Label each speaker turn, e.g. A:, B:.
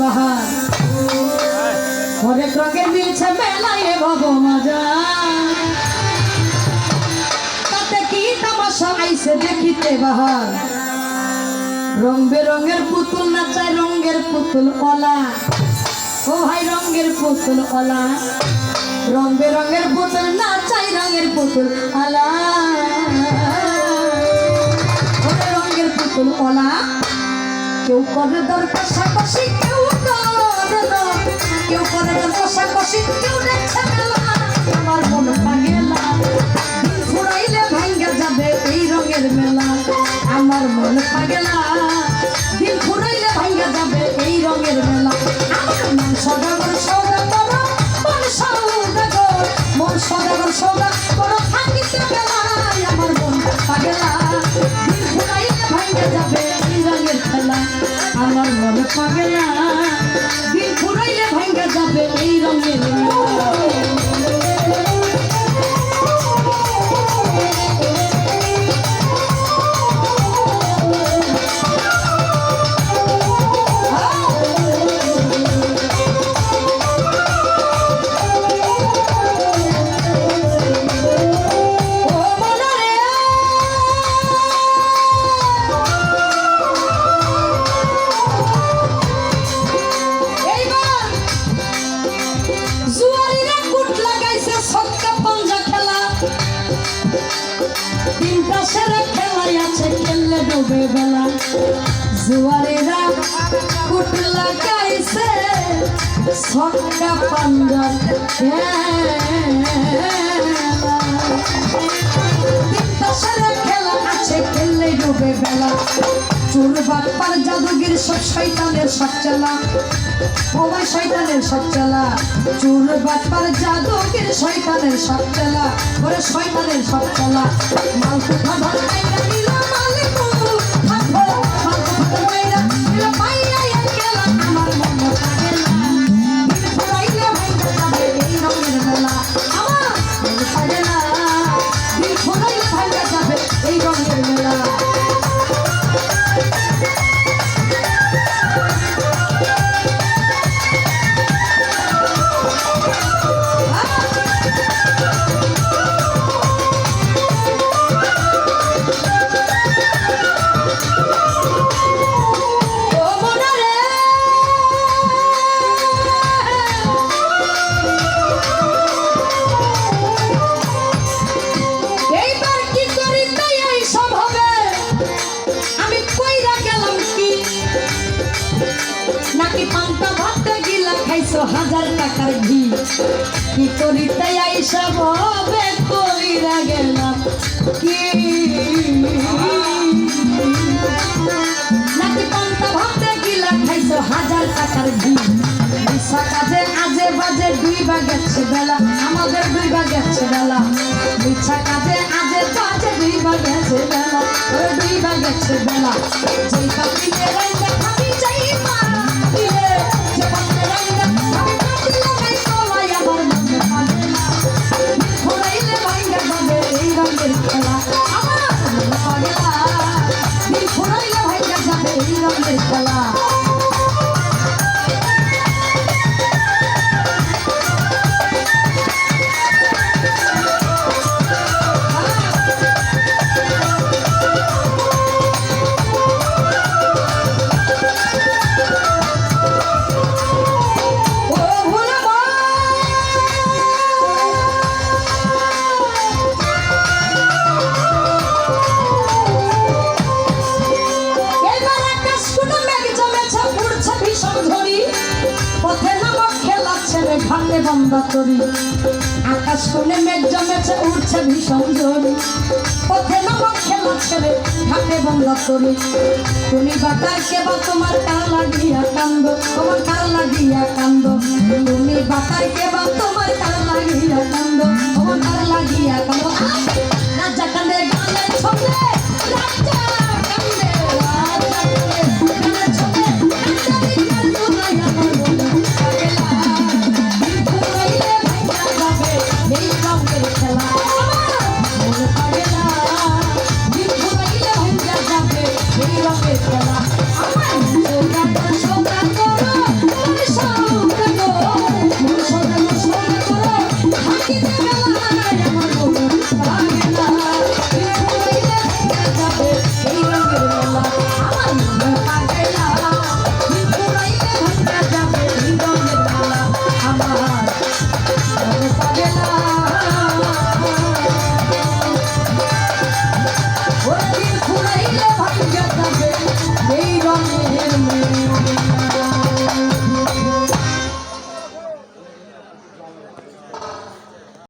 A: বাহার। হরেক রঙের মিলছে মেলায় ভব মজা তাতে কি তামাশা আইছে দেখিতে বাহার। রং বেরঙের পুতুল নাচায় রঙের পুতুল অলা ও ভাই, রঙের পুতুল অলা রং বেরঙের পুতুল নাচাই রঙের পুতুল আলা রঙের পুতুল অলা কেউ করে দর কষাকষি কেউ করে দর কেউ করে দর কষাকষি, কেউ দেখছে মেলা আমার মন পাগেলা দিন ফুরাইলে ভাঙ্গা যাবে এই রঙের মেলা। আমার মন পাগেলা দিন ফুরাইলে ভাঙ্গা যাবে এই রঙের মেলা। আমার মন সদাগর সদা করো মন সদাগর মন সদাগর সদা করো থাকিতে মেলায় আমার মন পাগেলা দিন ফুরাইলে ভাঙ্গা যাবে এই রঙের খেলা আমার মন পাগেলা ডুবে বেলা। জুয়ারিরা কুট লাগাইছে সক্কা পঞ্জা খেলা। আছে, খেললে ডুবে বেলা। চোর বাটপার জাদুগির সব শয়তানের সব চালা ওমায় শয়তানের সব চালা চোর বাটপার জাদুগির শয়তানের সব চালা ওরে শয়তানের সব চালা মাল কোথা টাকার ঘি কি করি তাই এই সব হবে কইরা গেলাম। কি? নাকি পান্তা ভাতে গিলা খাইছো হাজার টাকার ঘি কাজে, আজে বাজে দুই বা গেছে বেলা আমাদের দুই বা গেছে বেলা মিছা কাজে, আজে বাজে দুই বা গেছে বেলা দুই বা গেছে বেলা যেই কাপিলে করি। আকাশ কোলে মেঘ জমেছে উঠছে ভীষণ জোরে। পথে নামক খেলাচ্ছে রে ঘাটে বন্ধ করি। তুমি বাতার কে বা তোমার কার লাগিয়া কান্দ, তোমার কার লাগিয়া কান্দ। তুমি বাতার কে বা তোমার কাল লাগিয়া কান্দ, তোমার কার লাগিয়া কান্দ। 好。